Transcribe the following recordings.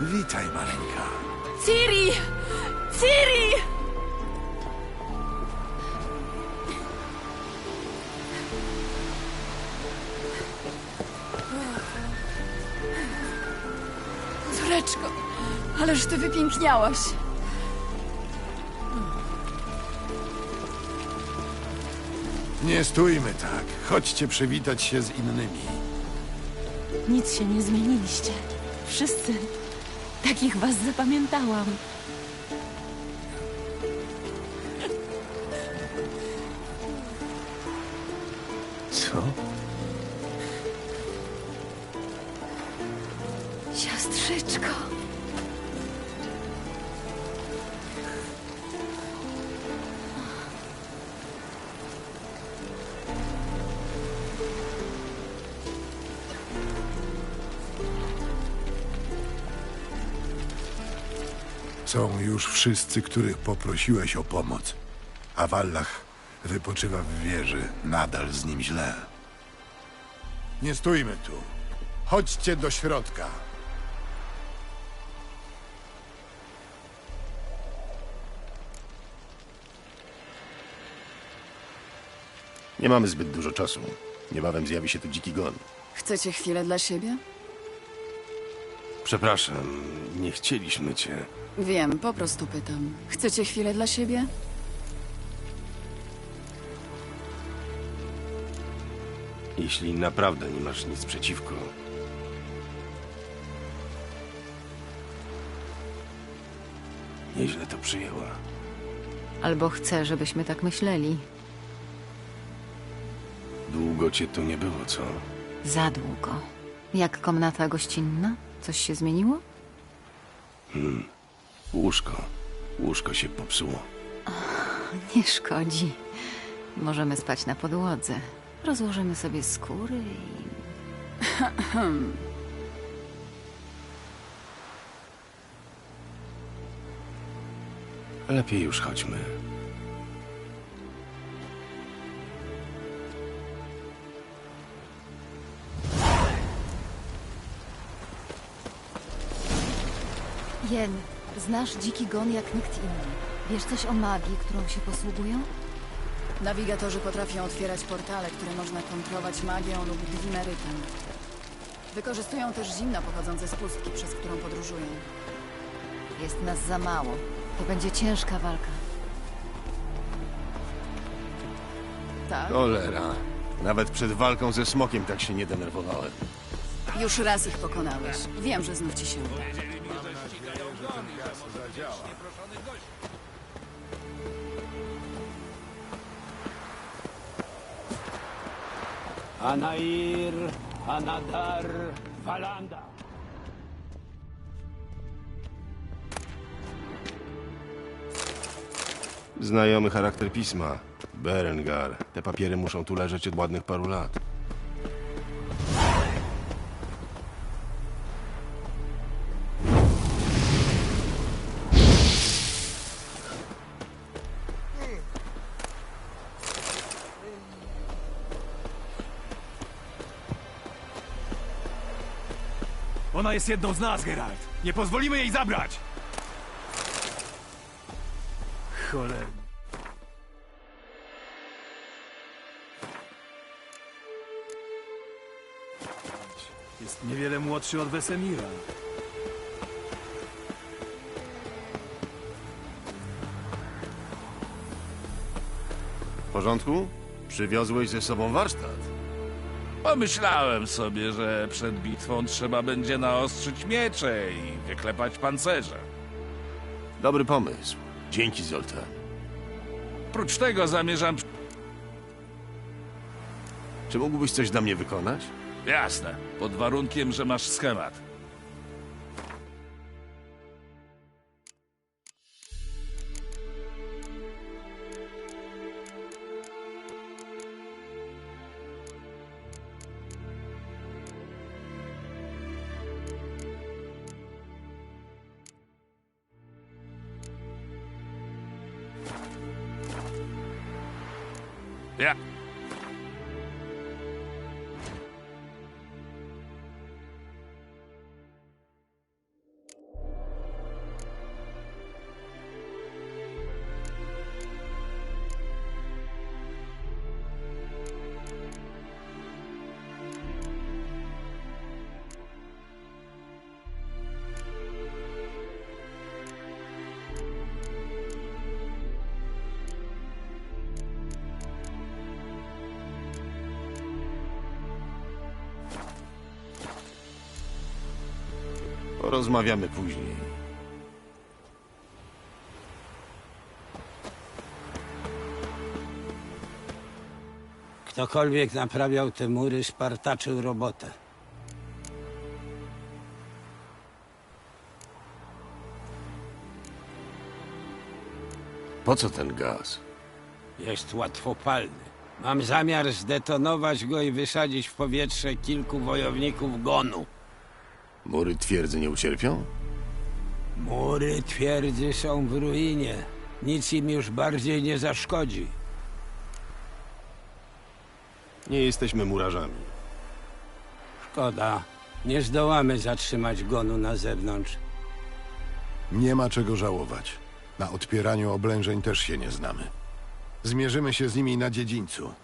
Witaj, maleńka. Ciri! Ciri! Córeczko, ależ ty wypiękniałaś. Nie stójmy tak. Chodźcie przywitać się z innymi. Nic się nie zmieniliście. Wszyscy. Takich was zapamiętałam. Co? Siostrzyczko. Są już wszyscy, których poprosiłeś o pomoc. A Wallach wypoczywa w wieży. Nadal z nim źle. Nie stójmy tu. Chodźcie do środka. Nie mamy zbyt dużo czasu. Niebawem zjawi się tu dziki gon. Chcecie chwilę dla siebie? Przepraszam, nie chcieliśmy cię. Wiem, po prostu pytam. Chcecie chwilę dla siebie? Jeśli naprawdę nie masz nic przeciwko. Nieźle to przyjęła. Albo chcę, żebyśmy tak myśleli. Długo cię tu nie było, co? Za długo. Jak komnata gościnna? Coś się zmieniło? Łóżko. Łóżko się popsuło. Nie szkodzi. Możemy spać na podłodze. Rozłożymy sobie skóry i... Lepiej już chodźmy. Jen, znasz dziki gon jak nikt inny. Wiesz coś o magii, którą się posługują? Nawigatorzy potrafią otwierać portale, które można kontrolować magią lub dwimerytem. Wykorzystują też zimno pochodzące z pustki, przez którą podróżują. Jest nas za mało. To będzie ciężka walka. Tak? Cholera. Nawet przed walką ze smokiem tak się nie denerwowałem. Już raz ich pokonałeś. Wiem, że znów ci się uda. Anair, Anadar, Valanda. Znajomy charakter pisma. Berengar. Te papiery muszą tu leżeć od ładnych paru lat. Jest jedną z nas, Geralt. Nie pozwolimy jej zabrać! Cholera. Jest niewiele młodszy od Wesemira. W porządku? Przywiozłeś ze sobą warsztat. Pomyślałem sobie, że przed bitwą trzeba będzie naostrzyć miecze i wyklepać pancerze. Dobry pomysł. Dzięki, Zoltan. Prócz tego zamierzam... Czy mógłbyś coś dla mnie wykonać? Jasne, pod warunkiem, że masz schemat. Porozmawiamy później. Ktokolwiek naprawiał te mury, spartaczył robotę. Po co ten gaz? Jest łatwopalny. Mam zamiar zdetonować go i wysadzić w powietrze kilku wojowników gonu. Mury twierdzy nie ucierpią? Mury twierdzy są w ruinie. Nic im już bardziej nie zaszkodzi. Nie jesteśmy murarzami. Szkoda. Nie zdołamy zatrzymać gonu na zewnątrz. Nie ma czego żałować. Na odpieraniu oblężeń też się nie znamy. Zmierzymy się z nimi na dziedzińcu.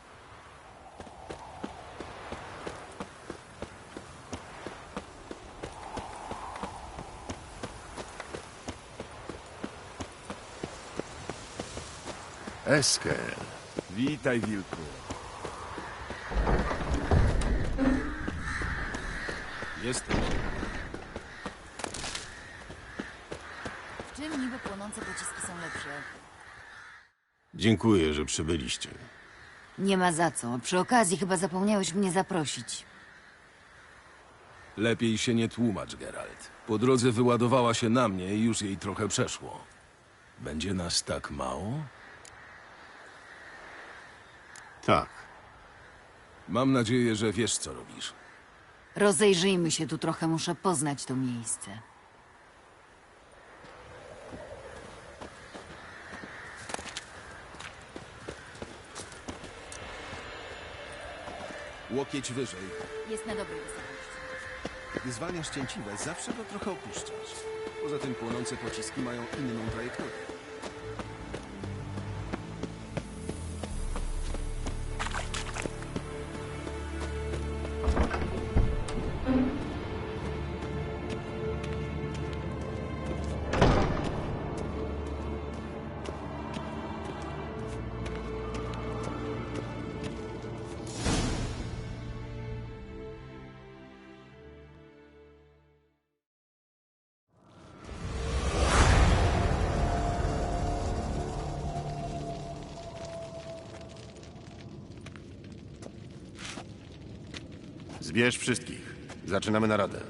Eskel. Witaj, wilku. Jesteś. W czym niby płonące pociski są lepsze? Dziękuję, że przybyliście. Nie ma za co. Przy okazji chyba zapomniałeś mnie zaprosić. Lepiej się nie tłumacz, Geralt. Po drodze wyładowała się na mnie i już jej trochę przeszło. Będzie nas tak mało? Tak. Mam nadzieję, że wiesz, co robisz. Rozejrzyjmy się tu trochę, muszę poznać to miejsce. Łokieć wyżej. Jest na dobrej wysokości. Gdy zwalniasz cięciwe, zawsze go trochę opuszczasz. Poza tym płonące pociski mają inną trajektorię. Zbierz wszystkich. Zaczynamy naradę.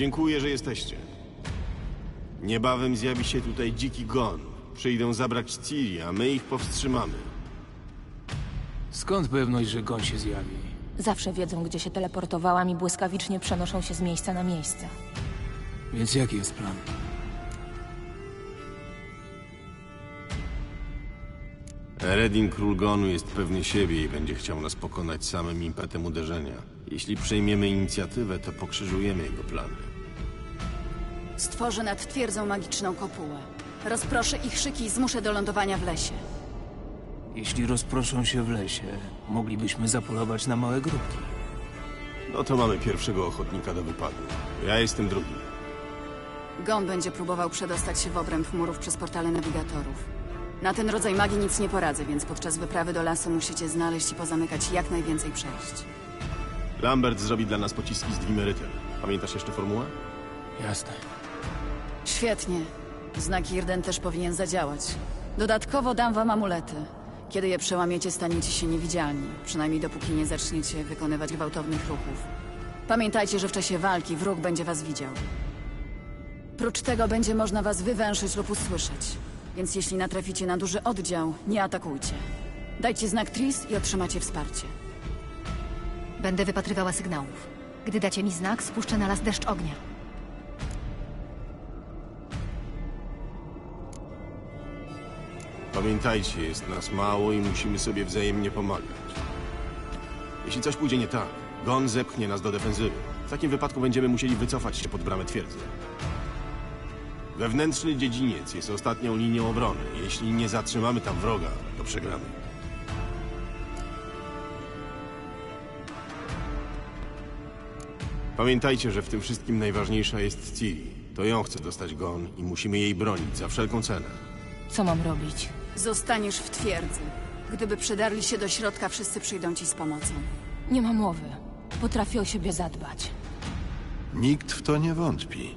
Dziękuję, że jesteście. Niebawem zjawi się tutaj dziki gon. Przyjdą zabrać Ciri, a my ich powstrzymamy. Skąd pewność, że gon się zjawi? Zawsze wiedzą, gdzie się teleportowałam i błyskawicznie przenoszą się z miejsca na miejsce. Więc jaki jest plan? Eredin Król Gonu jest pewny siebie i będzie chciał nas pokonać samym impetem uderzenia. Jeśli przejmiemy inicjatywę, to pokrzyżujemy jego plany. Stworzę nad twierdzą magiczną kopułę. Rozproszę ich szyki i zmuszę do lądowania w lesie. Jeśli rozproszą się w lesie, moglibyśmy zapolować na małe grupki. No to mamy pierwszego ochotnika do wypadu. Ja jestem drugi. Gon będzie próbował przedostać się w obręb murów przez portale nawigatorów. Na ten rodzaj magii nic nie poradzę, więc podczas wyprawy do lasu musicie znaleźć i pozamykać jak najwięcej przejść. Lambert zrobi dla nas pociski z Dwimerytem. Pamiętasz jeszcze formułę? Jasne. Świetnie. Znak Irden też powinien zadziałać. Dodatkowo dam wam amulety. Kiedy je przełamiecie, staniecie się niewidzialni. Przynajmniej dopóki nie zaczniecie wykonywać gwałtownych ruchów. Pamiętajcie, że w czasie walki wróg będzie was widział. Prócz tego będzie można was wywęszyć lub usłyszeć. Więc jeśli natraficie na duży oddział, nie atakujcie. Dajcie znak Tris i otrzymacie wsparcie. Będę wypatrywała sygnałów. Gdy dacie mi znak, spuszczę na las deszcz ognia. Pamiętajcie, jest nas mało i musimy sobie wzajemnie pomagać. Jeśli coś pójdzie nie tak, Gon zepchnie nas do defensywy. W takim wypadku będziemy musieli wycofać się pod bramę twierdzy. Wewnętrzny dziedziniec jest ostatnią linią obrony. Jeśli nie zatrzymamy tam wroga, to przegramy. Pamiętajcie, że w tym wszystkim najważniejsza jest Ciri. To ją chce dostać Gon i musimy jej bronić za wszelką cenę. Co mam robić? Zostaniesz w twierdzy. Gdyby przedarli się do środka, wszyscy przyjdą ci z pomocą. Nie ma mowy. Potrafię o siebie zadbać. Nikt w to nie wątpi.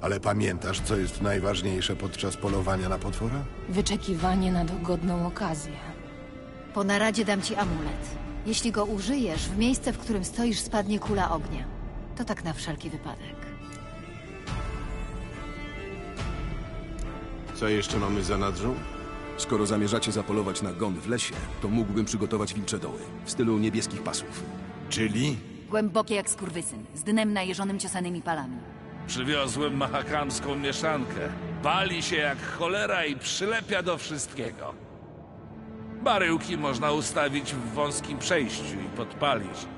Ale pamiętasz, co jest najważniejsze podczas polowania na potwora? Wyczekiwanie na dogodną okazję. Po naradzie dam ci amulet. Jeśli go użyjesz, w miejsce, w którym stoisz, spadnie kula ognia. To tak na wszelki wypadek. Co jeszcze mamy za nadrzą? Skoro zamierzacie zapolować na gon w lesie, to mógłbym przygotować wilcze doły w stylu niebieskich pasów. Czyli Głębokie jak skurwysyn, z dnem najeżonym ciosanymi palami. Przywiozłem mahakamską mieszankę. Pali się jak cholera i przylepia do wszystkiego. Baryłki można ustawić w wąskim przejściu i podpalić.